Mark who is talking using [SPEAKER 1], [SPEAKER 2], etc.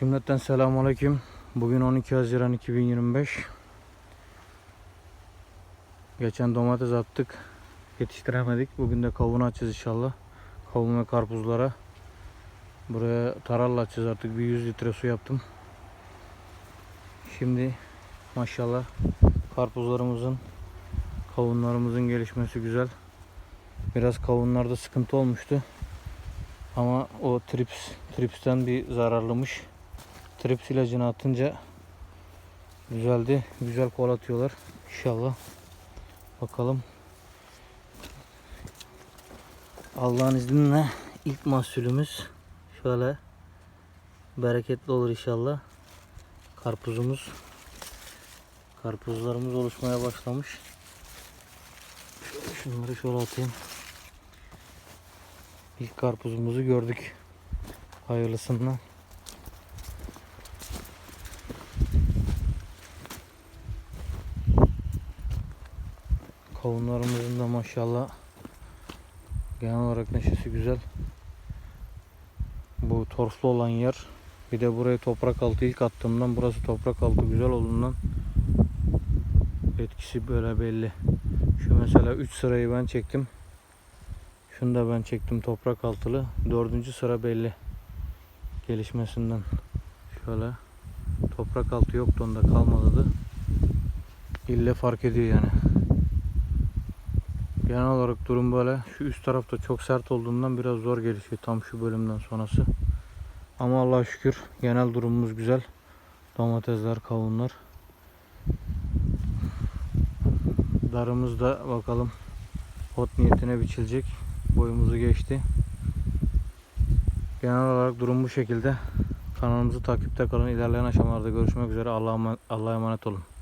[SPEAKER 1] Cümleten selamun aleyküm. Bugün 12 Haziran 2025. Geçen domates attık. Yetiştiremedik. Bugün de kavun açacağız inşallah. Kavun ve karpuzlara. Buraya taralla açacağız artık. Bir 100 litre su yaptım. Şimdi maşallah karpuzlarımızın kavunlarımızın gelişmesi güzel. Biraz kavunlarda sıkıntı olmuştu. Ama o trips, tripsten bir zararlımış. Trips ilacını atınca düzeldi. Güzel kol atıyorlar. İnşallah. Bakalım. Allah'ın izniyle ilk mahsulümüz şöyle bereketli olur inşallah. Karpuzumuz. Karpuzlarımız oluşmaya başlamış. Şunları şöyle atayım. İlk karpuzumuzu gördük. Hayırlısından. Kavunlarımızın da maşallah genel olarak neşesi güzel. Bu torflu olan yer. Bir de buraya toprak altı ilk attığımdan burası toprak altı güzel olduğundan etkisi böyle belli. Şu mesela 3 sırayı ben çektim. Şunu da ben çektim toprak altılı. Dördüncü sıra belli. Gelişmesinden. Şöyle. Toprak altı yoktu onda kalmadı da. İlle fark ediyor yani. Genel olarak durum böyle. Şu üst tarafta çok sert olduğundan biraz zor gelişiyor tam şu bölümden sonrası. Ama Allah'a şükür genel durumumuz güzel. Domatesler, kavunlar. Darımız da bakalım ot niyetine biçilecek. Boyumuzu geçti. Genel olarak durum bu şekilde. Kanalımızı takipte kalın. İlerleyen aşamalarda görüşmek üzere. Allah'a emanet olun.